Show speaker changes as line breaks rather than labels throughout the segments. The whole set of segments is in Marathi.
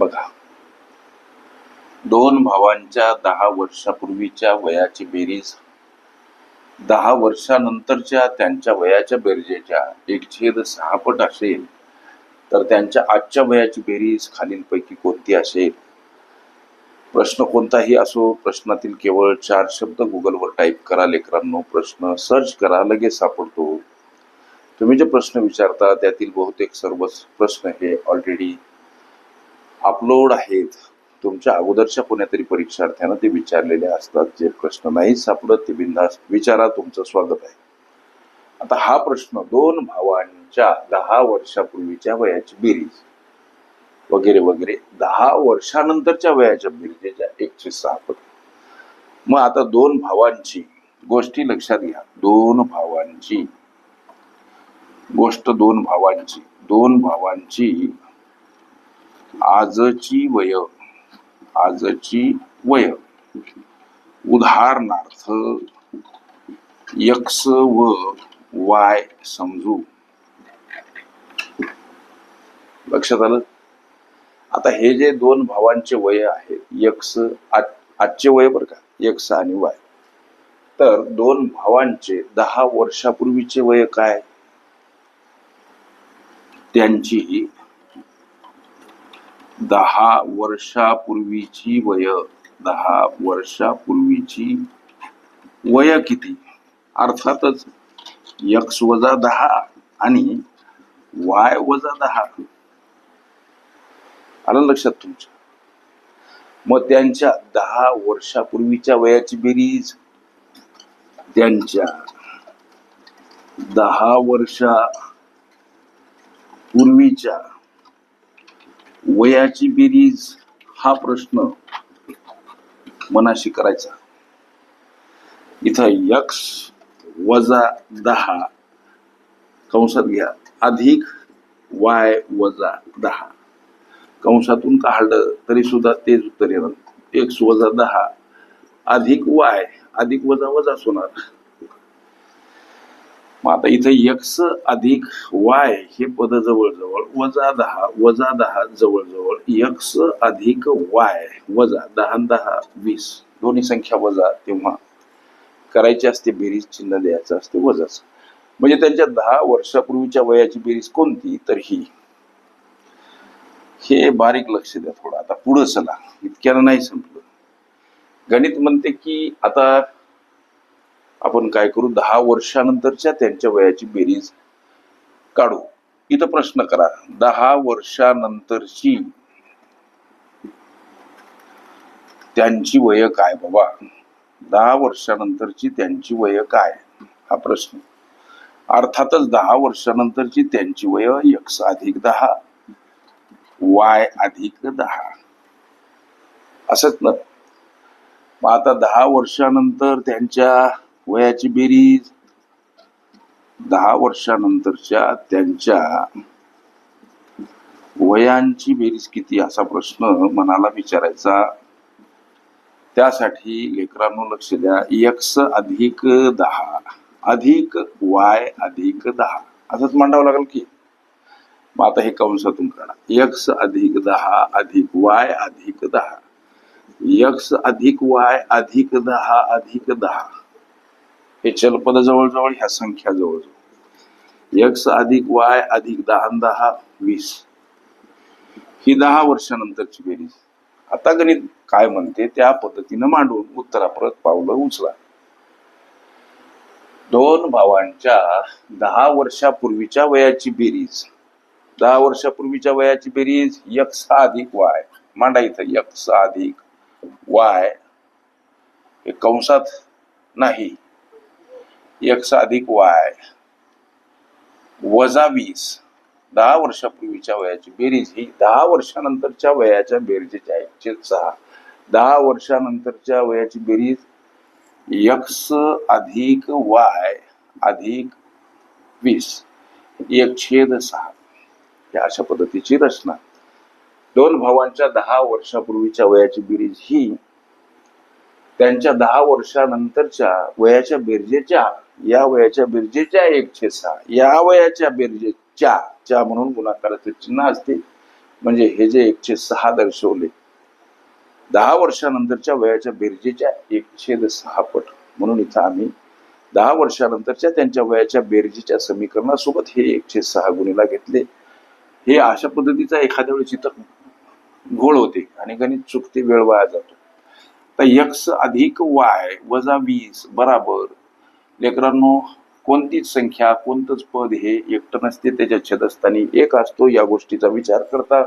बघा. दोन भावांच्या दहा वर्षापूर्वीच्या वयाची बेरीज. दहा वर्षानंतरच्या त्यांच्या वयाच्या बेरजेच्या एक छेद सहा पट असेल तर त्यांच्या आजच्या वयाची बेरीज खालीलपैकी कोणती असेल? प्रश्न कोणताही असो प्रश्नातील केवळ चार शब्द गुगलवर टाईप करा लेकरांनो. प्रश्न सर्च करा लगेच सापडतो. तुम्ही जे प्रश्न विचारता त्यातील बहुतेक सर्वच प्रश्न हे ऑलरेडी अपलोड आहेत. तुमच्या अगोदरच्या कोण्यातरी परीक्षार्थ्यांना ते विचारलेले असतात. जे प्रश्न नाही सापडत ते बिंदास विचारा तुमचं स्वागत आहे. आता हा प्रश्न दोन भावांच्या दहा वर्षापूर्वीच्या वयाची बेरीज. वगैरे वगैरे. दहा वर्षानंतरच्या वयाच्या बेरजेच्या एकशे सहा पट मग आता दोन भावांची गोष्टी लक्षात घ्या. दोन भावांची गोष्ट दोन भावांची. दोन भावांची आजची वय आजची वय. उदाहरणार्थ यक्स व वाय समजू. लक्षात आलं? आता हे जे दोन भावांचे वय आहेत यक्स आज आजचे वय बरं का यक्स आणि वाय. तर दोन भावांचे दहा वर्षापूर्वीचे वय काय? त्यांची दहा वर्षापूर्वीची वय. दहा वर्षापूर्वीची वय किती? अर्थातच यक्स वजा दहा आणि वाय वजा दहा. आलं लक्षात तुमच्या मग त्यांच्या दहा वर्षापूर्वीच्या वयाची बेरीज. त्यांच्या दहा वर्षा पूर्वीच्या वयाची बेरीज हा प्रश्न मनाशी करायचा. इथं यक्स वजा दहा. कंसात घ्या. अधिक वाय वजा दहा. कंसातून काढलं तरी सुद्धा तेच उत्तर येणार. एक्स वजा दहा. अधिक वाय. अधिक वजा वजाच होणार. मग आता इथे यक्स अधिक वाय हे पद जवळजवळ वजा दहा वजा दहा जवळजवळ यक्स अधिक वाय वजा दहा दहा वीस. दोन्ही संख्या वजा तेव्हा करायची असते बेरीज चिन्ह द्यायचं असते वजाच. म्हणजे त्यांच्या दहा वर्षापूर्वीच्या वयाची बेरीज कोणती? तर ही. हे बारीक लक्ष द्या थोडं. आता पुढं चला. इतक्यानं नाही संपलं. गणित म्हणते की आता आपण काय करू? दहा वर्षानंतरच्या त्यांच्या वयाची बेरीज काढू. इथं प्रश्न करा. दहा वर्षानंतरची त्यांची वय काय बाबा? दहा वर्षानंतरची त्यांची वय काय? हा प्रश्न. अर्थातच दहा वर्षानंतरची त्यांची वय यक्स अधिक दहा वाय अधिक दहा. असंच ना? मग आता दहा वर्षानंतर त्यांच्या वयाची बेरीज दहा वर्षानंतरच्या त्यांच्या वयांची बेरीज किती असा प्रश्न मनाला विचारायचा. त्यासाठी लेकरांनो लक्ष द्या. यक्ष अधिक दहा अधिक वाय अधिक दहा असंच मांडावं लागेल की? मग आता हे कंसातून काढा. यक्ष अधिक दहा अधिक वाय अधिक दहा. यक्ष अधिक वाय अधिक दहा अधिक दहा. हे चलपद जवळजवळ ह्या संख्या जवळजवळ. यक्स अधिक वाय अधिक दहा दहा वीस. ही दहा वर्षानंतरची बेरीज. आता गणित काय म्हणते? त्या पद्धतीनं मांडून उत्तराप्रत पावलं उचला. दोन भावांच्या दहा वर्षापूर्वीच्या वयाची बेरीज. दहा वर्षापूर्वीच्या वयाची बेरीज यक्स अधिक वाय मांडा इथं यक्स अधिक वाय हे कंसात नाही. यक्स अधिक वाय. वजा वीस. दहा वर्षापूर्वीच्या वयाची बेरीज. ही दहा वर्षानंतरच्या वयाच्या बेरजेच्या एकशे सहा. दहा वर्षानंतरच्या वयाची बेरीज यक्स अधिक वाय अधिक वीस. एक छेद सहा. या अशा पद्धतीची रचना. दोन भावांच्या दहा वर्षापूर्वीच्या वयाची बेरीज ही त्यांच्या दहा वर्षानंतरच्या वयाच्या बेरजेच्या या वयाच्या बेरजेच्या एकशे सहा या वयाच्या बेरजेच्या च्या म्हणून गुणाकाराचे चिन्ह असते म्हणजे हे जे एकशे सहा दर्शवले. दहा वर्षानंतरच्या वयाच्या बेरजेच्या एकशे सहा पट म्हणून इथं आम्ही दहा वर्षानंतरच्या त्यांच्या वयाच्या बेरजेच्या समीकरणासोबत हे एकशे सहा गुणीला घेतले. हे अशा पद्धतीचा एखाद्या वेळेस इथं घोळ होते आणि गणित चुकते वेळ वाया जातो. तर यक्स अधिक वाय वजा वीस बराबर लेकरांनो कोणतीच संख्या कोणतंच पद हे एकटं नसते त्याच्या छेदस्थानी एक असतो या गोष्टीचा विचार करता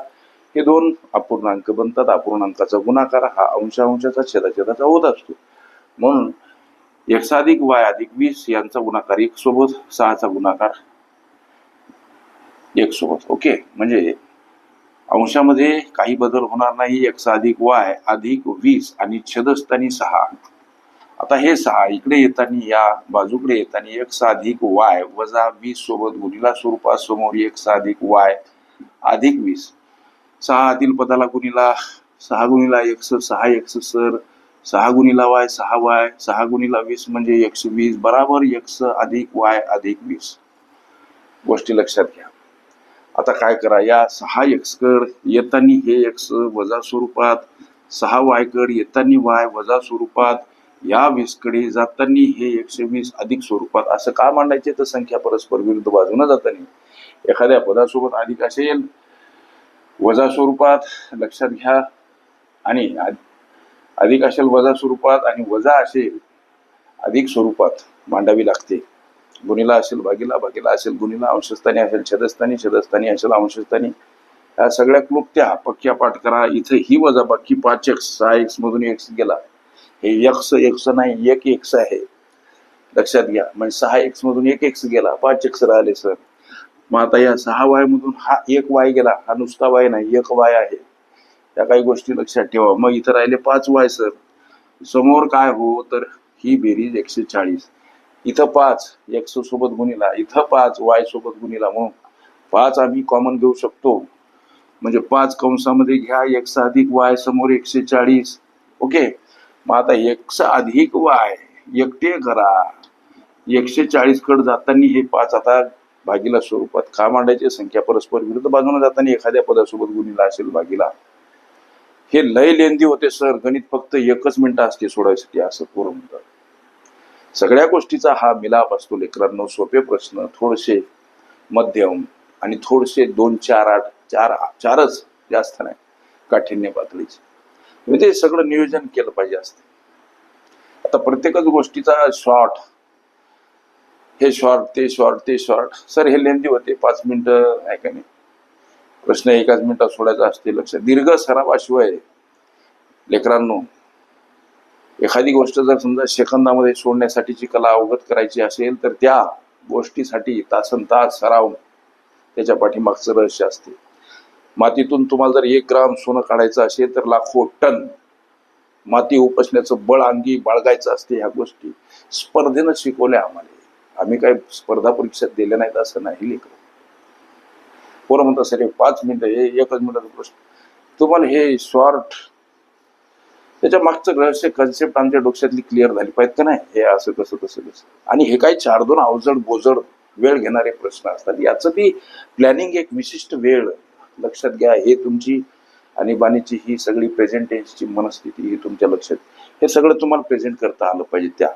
हे दोन अपूर्णांक बनतात. अपूर्णांकाचा गुणाकार हा अंशांशाचा छेदाछेदाचा होत असतो. म्हणून एक्स अधिक वाय अधिक वीस यांचा गुणाकार एक सोबत सहाचा गुणाकार एक सोबत. ओके? म्हणजे अंशामध्ये काही बदल होणार नाही. एक्स अधिक वाय अधिक वीस आणि छेदस्थानी सहा. आता हे सहा इकडे येताना या बाजूकडे येताना एक साधिक वाय वजा वीस सोबत गुणीला स्वरूपात समोर एक साधिक वाय अधिक वीस. सहा आतील पदाला गुणीला सहा गुणिला एक्स सहा एक्स सर सहा गुणीला वाय सहा वाय सहा गुणीला वीस म्हणजे एकशे वीस बराबर एकस अधिक वाय अधिक वीस. गोष्टी लक्षात घ्या. आता काय करा या सहा एक्सकड येताना हे एक्स वजा स्वरूपात सहा वाय कड येताना वाय वजा स्वरूपात या वीसकडे जाताना हे एकशे वीस अधिक स्वरूपात असं का मांडायचे? तर संख्या परस्पर विरुद्ध बाजूने जाताना. एखाद्या पदासोबत अधिक असेल वजा स्वरूपात लक्षात घ्या. आणि अधिक असेल वजा स्वरूपात आणि वजा असेल अधिक स्वरूपात मांडावी लागते. गुणीला असेल भागीला भागीला असेल गुणीला अंशस्थानी असेल छदस्थानी छदस्थानी असेल अंशस्थानी. ह्या सगळ्या क्लुप्त्या पक्क्या पाठ करा. इथे ही वजा बाकी पाच एक्स सहा एक्स मधून एक्स गेला. हे एक्स एक्स नाही एक एक्स आहे. लक्षात घ्या. म्हणजे सहा एक्स मधून एक एक्स गेला. पाच एक्स राहिले सर. मग आता या सहा वाय मधून हा एक वाय गेला. हा नुसता वाय नाही एक वाय आहे. त्या काही गोष्टी लक्षात ठेवा. मग इथं राहिले पाच वाय सर. समोर काय हो तर ही बेरीज एकशे चाळीस. इथं पाच एक्स सोबत गुणिला. इथं पाच वाय सोबत गुणिला. मग पाच आम्ही कॉमन घेऊ शकतो. म्हणजे पाच कंसामध्ये घ्या एक्स अधिक वाय समोर एकशे चाळीस. ओके? मग आता एक्स अधिक वाय एकटे करा. एकशे चाळीस कड जाताना हे पाच आता भागीला स्वरूपात का मांडायचे? संख्या परस्पर विरुद्ध बाजूने जाताना एखाद्या पदासोबत गुणीला असेल भागीला. हे लय लेंदी होते सर. गणित फक्त एकच मिनिटं असते सोडायसाठी असं करून सगळ्या गोष्टीचा हा मिलाप असतो लेकरांनो. सोपे प्रश्न थोडेसे मध्यम आणि थोडेसे दोन चार आठ चार चारच जास्त नाही. काठिण्य पातळीचे. तुम्ही ते सगळं नियोजन केलं पाहिजे असतं. आता प्रत्येकच गोष्टीचा शॉर्ट हे शॉर्ट ते शॉर्ट ते शॉर्ट सर हे लेंदी होते पाच मिनिटं आहे का नाही? प्रश्न एकाच मिनिटात सोडायचा असते लक्ष. दीर्घ सरावाशिवाय लेकरांनो एखादी गोष्ट जर समजा सेकंदामध्ये सोडण्यासाठीची कला अवगत करायची असेल तर त्या गोष्टीसाठी तासन तास सराव त्याच्या पाठीमागचं रहस्य असते. मातीतून तुम्हाला जर एक ग्राम सोनं काढायचं असेल तर लाखो टन माती उपसण्याचं बळ अंगी बाळगायचं असते ह्या गोष्टी. स्पर्धेनं शिकवल्या आम्हाला. आम्ही काही स्पर्धा परीक्षा दिल्या नाहीत असं नाही लेकर. पोरं म्हणतात सर पाच मिनिटं हे एकच मिनिटाचा प्रश्न. तुम्हाला हे शॉर्ट त्याच्या मागचं रहस्य कन्सेप्ट आमच्या डोक्यातली क्लिअर झाली पाहिजे का नाही? हे असं कसं कसं कसं आणि हे काही चार दोन अवजड बोजड वेळ घेणारे प्रश्न असतात. याचं ती प्लॅनिंग एक विशिष्ट वेळ. लक्षात घ्या हे तुमची आणि बाणीची ही सगळी प्रेझेंटेशनची मनस्थिती ही तुमच्या लक्षात. हे सगळं तुम्हाला प्रेझेंट करता आलं पाहिजे त्या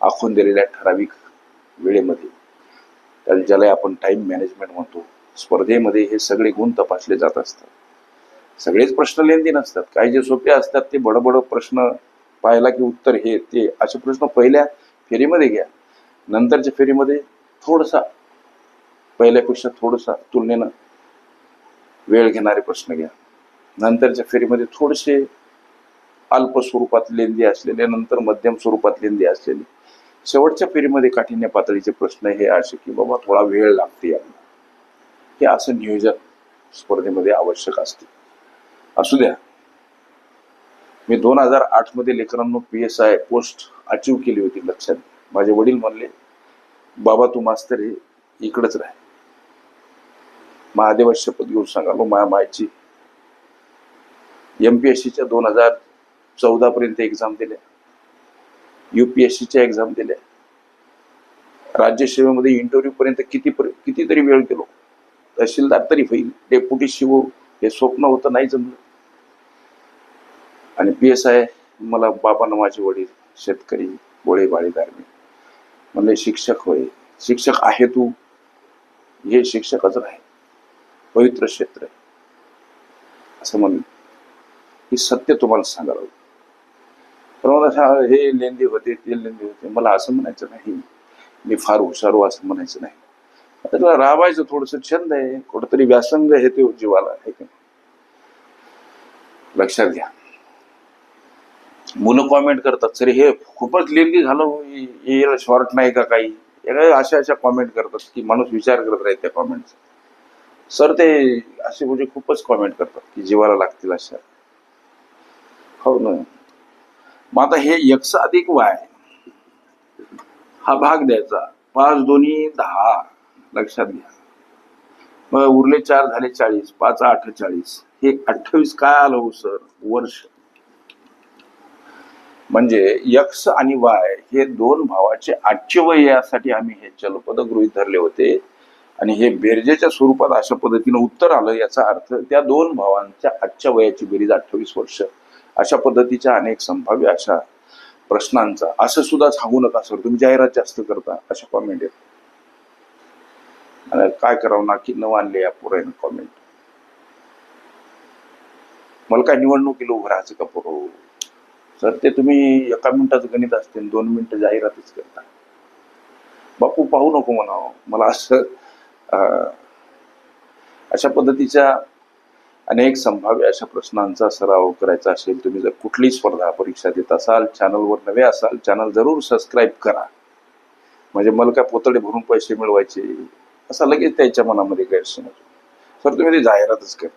आखून दिलेल्या ठराविक वेळेमध्ये. त्याला ज्याला आपण टाइम मॅनेजमेंट म्हणतो स्पर्धेमध्ये हे सगळे गुण तपासले जात असतात. सगळेच प्रश्न लेंदी नसतात. काही जे सोपे असतात ते बडबड प्रश्न पाहिला की उत्तर हे ते असे प्रश्न पहिल्या फेरीमध्ये घ्या. नंतरच्या फेरीमध्ये थोडसा पहिल्यापेक्षा थोडसा तुलनेनं वेळ घेणारे प्रश्न घ्या. नंतरच्या फेरीमध्ये थोडेसे अल्प स्वरूपात लेंदी असलेले नंतर मध्यम स्वरूपात लेंदी असलेले. शेवटच्या फेरीमध्ये काठिण्य पातळीचे प्रश्न हे असे की बाबा थोडा वेळ लागते यांना हे असं नियोजन स्पर्धेमध्ये आवश्यक असते. असू द्या. मी दोन हजार आठमध्ये लेकरांनो P S I post achieve केली होती लक्षात. माझे वडील म्हणले बाबा तू मास्तर हे इकडंच राह. महादेव शपथ घेऊन सांगालो महामायची मायची एम पी एस सीच्या दोन हजार चौदा पर्यंत एक्झाम दिल्या. युपीएससीच्या एक्झाम दिल्या. राज्यसेवेमध्ये इंटरव्ह्यू पर्यंत किती पर्य- कितीतरी वेळ गेलो. तहसीलदार तरी होईल. डेप्युटी शिव हे स्वप्न होतं नाही जमलं. आणि पी एस आय मला बाबांना माझे वडील शेतकरी गोळे बाळीदार मी. म्हणले शिक्षक होय. शिक्षक आहे तू. हे शिक्षकच राहील. पवित्र क्षेत्र आहे. असं म्हणलं ही सत्य तुम्हाला सांगावं होतं मला हे लेंदी होते ते लेंदी होते. मला असं म्हणायचं नाही. मी फार हुशार हो असं म्हणायचं नाही. आता तुला राबायचं थोडस छंद आहे. कुठंतरी व्यासंग हे ते जीवाला आहे का लक्षात घ्या. मुलं कॉमेंट करतात. सर हे खूपच लेंदी झालं हो, शॉर्ट नाही का काही? काही अशा अशा कॉमेंट करतात की माणूस विचार करत राहील त्या कॉमेंटचा सर ते असे म्हणजे खूपच कॉमेंट करतात की जीवाला लागतील अशा. हो ना. मग आता हे यक्ष अधिक वाय हा भाग द्यायचा. पाच दोन्ही दहा. लक्षात घ्या. मग उरले चार झाले चाळीस. पाच अठ्ठेचाळीस हे अठ्ठावीस काय आलं हो सर? वर्ष. म्हणजे यक्ष आणि वाय हे दोन भावाचे आजचे वय यासाठी आम्ही हे चलपद गृहित धरले होते. आणि हे बेरजेच्या स्वरूपात अशा पद्धतीनं उत्तर आलं याचा अर्थ त्या दोन भावांच्या आजच्या वयाची बेरीज अठ्ठावीस वर्ष. अशा पद्धतीच्या अनेक संभाव्य अशा प्रश्नांचा असं सुद्धा सांगू नका सर. तुम्ही जाहिरात जास्त करता अशा कॉमेंट येत काय करावं ना की न आणले या पुराने कॉमेंट मला काय निवडणुकीला उभं राहायचं का पुरव सर ते तुम्ही एका मिनिटाचं गणित असते आणि दोन मिनिटं जाहिरातच करता. बापू पाहू नको म्हणावं. मला असं अशा पद्धतीच्या अनेक संभाव्य अशा प्रश्नांचा सराव करायचा असेल तुम्ही जर कुठली स्पर्धा परीक्षा देत असाल चॅनलवर नवे असाल चॅनल जरूर सबस्क्राईब करा. म्हणजे मला काय पोतडे भरून पैसे मिळवायचे असा लगेच त्याच्या मनामध्ये गैरसमज सर तुम्ही ते जाहिरातच करता.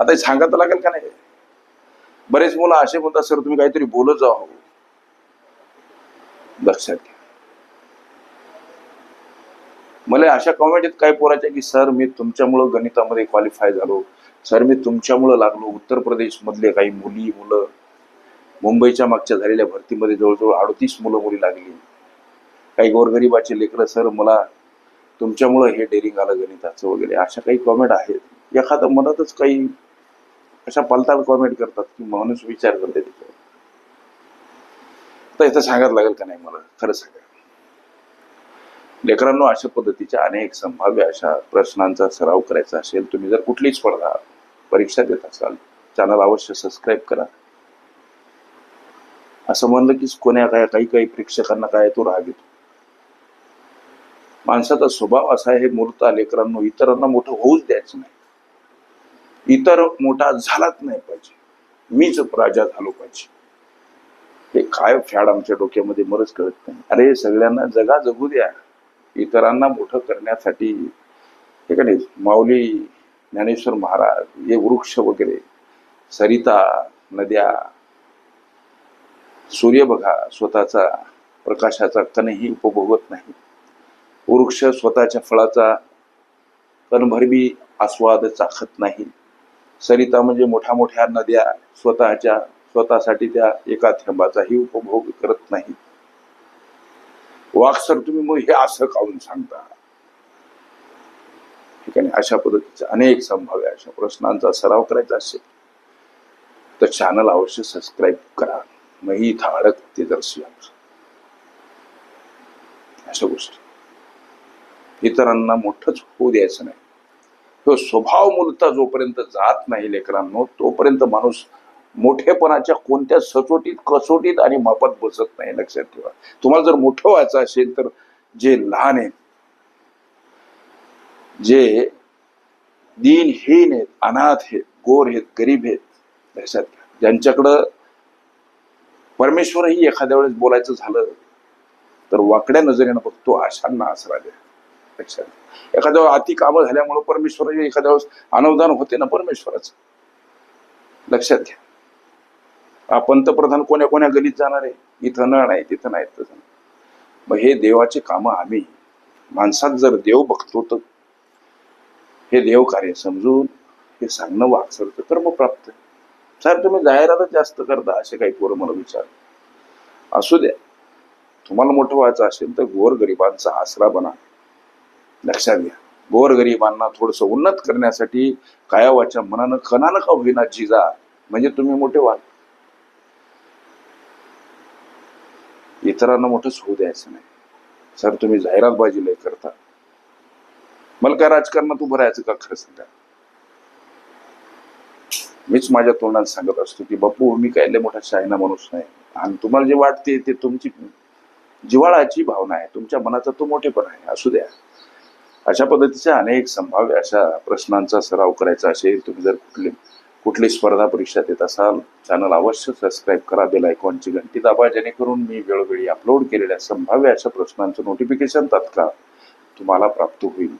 आता हे सांगायला लागेल का नाही? बरेच मुलं असे म्हणतात सर तुम्ही काहीतरी बोलत जावं लक्षात घ्या. मला अशा कॉमेंट आहेत काय पोराच्या की सर मी तुमच्यामुळं गणितामध्ये क्वालिफाय झालो. सर मी तुमच्यामुळं लागलो. उत्तर प्रदेशमधले काही मुली मुलं मुंबईच्या मागच्या झालेल्या भरतीमध्ये जवळजवळ अडतीस मुलं मुली लागली. काही गोरगरिबाचे लेकरं सर मला तुमच्यामुळं हे डेअरिंग आलं गणिताचं वगैरे. अशा काही कॉमेंट आहेत. एखादा मनातच काही अशा पलताल कॉमेंट करतात की माणूस विचार करते तिथं. तर इथं सांगायला लागेल का नाही मला? खरं सांगा लेकरांनो अशा पद्धतीच्या अनेक संभाव्य अशा प्रश्नांचा सराव करायचा असेल तुम्ही जर कुठली स्पर्धा परीक्षा देत असाल चॅनल अवश्य सबस्क्राईब करा. असं म्हणलं की कोण्या काय काही काही प्रेक्षकांना काय तो राग येतो. माणसाचा स्वभाव असा आहे मूर्ता लेकरांनो इतरांना मोठं होऊच द्यायचं नाही. इतर मोठा झालाच नाही पाहिजे. मीच राजा झालो पाहिजे. हे काय फॅड आमच्या डोक्यामध्ये मरच कळत नाही. अरे सगळ्यांना जगा जगू द्या. इतरांना मोठं करण्यासाठी हे का नाही माऊली ज्ञानेश्वर महाराज हे वृक्ष वगैरे सरिता नद्या सूर्य बघा स्वतःचा प्रकाशाचा कणही उपभोगत नाही. वृक्ष स्वतःच्या फळाचा कणभरबी आस्वाद चाखत नाही. सरिता म्हणजे मोठ्या मोठ्या नद्या स्वतःच्या स्वतःसाठी त्या एका थेंबाचाही उपभोग करत नाही. वाघ सर तुम्ही मग हे असं काऊन सांगता. ठीक आहे अशा पद्धतीचे अनेक संभाव्य अशा प्रश्नांचा सराव करायचा असेल तर चॅनल अवश्य सबस्क्राईब करा. मग ही इथं ते दर्शी अशा गोष्टी. इतरांना मोठंच होऊ द्यायचं नाही. तो स्वभाव मूलता जोपर्यंत जात नाही लेकरांनो तोपर्यंत माणूस मोठेपणाच्या कोणत्या सचोटीत कसोटीत आणि मापात बसत नाही लक्षात ठेवा. तुम्हाला जर मोठं व्हायचं असेल तर जे लहान आहेत जे दिनहीन आहेत अनाथ आहेत गोर आहेत गरीब आहेत लक्षात घ्या ज्यांच्याकडं परमेश्वरही एखाद्या वेळेस बोलायचं झालं तर वाकड्या नजरेनं बघतो अशांना आसरा द्या. लक्षात एखाद्या वेळेस अति कामं झाल्यामुळे परमेश्वर एखाद्या वेळेस अनवदान होते ना परमेश्वराचं. लक्षात घ्या. पंतप्रधान कोण्या कोण्या गलीत जाणार आहे? इथं न नाही तिथं नाही तसं मग हे देवाचे कामं आम्ही माणसात जर देव बघतो तर. हे देव कार्य समजून हे सांगणं वागसरतं कर्म प्राप्त सर तुम्ही जाहिरातच जास्त करता असे काही पोरं मला विचार. असू द्या. तुम्हाला मोठं व्हायचं असेल तर गोरगरिबांचा आसरा बना. लक्षात घ्या. गोरगरिबांना थोडस उन्नत करण्यासाठी कायावाच्या मनानं खनानं का होईना जिजा? म्हणजे तुम्ही मोठे व्हाल. इतरांना मोठंच होऊ द्यायचं नाही. सर तुम्ही जाहिरातबाजी लय करता. मला काय राजकारणात उभं राहायचं का खरं सांगा? मीच माझ्या तोंडात सांगत असतो की बापू मी काय लय मोठा शायना माणूस नाही. आणि तुम्हाला जे वाटते ते तुमची जिवाळाची भावना आहे. तुमच्या मनाचा तो मोठेपण आहे. असू द्या. अशा पद्धतीच्या अनेक संभाव्य अशा प्रश्नांचा सराव करायचा असेल तुम्ही जर कुठले कुठली स्पर्धा परीक्षा देत असाल चॅनल अवश्य सबस्क्राईब करा बेल आयकॉनची घंटी दाबा जेणेकरून मी वेळोवेळी अपलोड केलेल्या संभाव्य अशा प्रश्नांचं नोटिफिकेशन तात्काळ तुम्हाला प्राप्त होईल.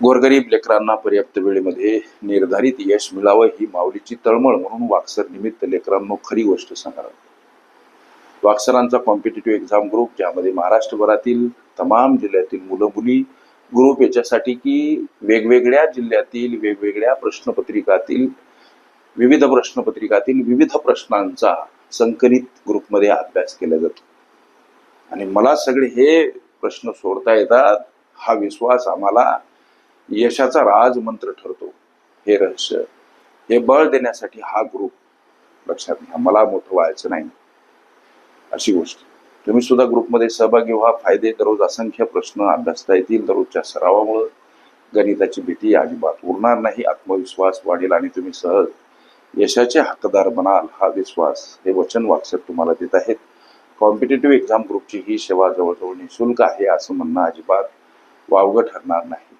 गोरगरीब लेकरांना पर्याप्त वेळेमध्ये निर्धारित यश मिळावं ही माऊलीची तळमळ म्हणून वाक्सर निमित्त लेकरांनो खरी गोष्ट सांगा वाक्सरांचा कॉम्पिटेटिव्ह एक्झाम ग्रुप ज्यामध्ये महाराष्ट्रभरातील तमाम जिल्ह्यातील मुलं मुली ग्रुप याच्यासाठी की वेगवेगळ्या जिल्ह्यातील वेगवेगळ्या प्रश्नपत्रिकातील विविध प्रश्नपत्रिकातील विविध प्रश्नांचा संकलित ग्रुपमध्ये अभ्यास केला जातो. आणि मला सगळे हे प्रश्न सोडता येतात हा विश्वास आम्हाला यशाचा राजमंत्र ठरतो. हे रहस्य हे बळ देण्यासाठी हा ग्रुप लक्षात घ्या. मला मोठं व्हायचं नाही. अशी गोष्ट. तुम्ही सुद्धा ग्रुपमध्ये सहभागी व्हा. फायदे दररोज असंख्य प्रश्न अभ्यासता येतील. दररोजच्या सरावामुळं गणिताची भीती अजिबात उरणार नाही. आत्मविश्वास वाढेल आणि तुम्ही सहज यशाचे हक्कदार बनाल. हा विश्वास हे वचन वाक्सर तुम्हाला देत आहेत. कॉम्पिटेटिव्ह एक्झाम ग्रुपची ही सेवा जवळजवळ निशुल्क आहे असं म्हणणं अजिबात वावगं ठरणार नाही.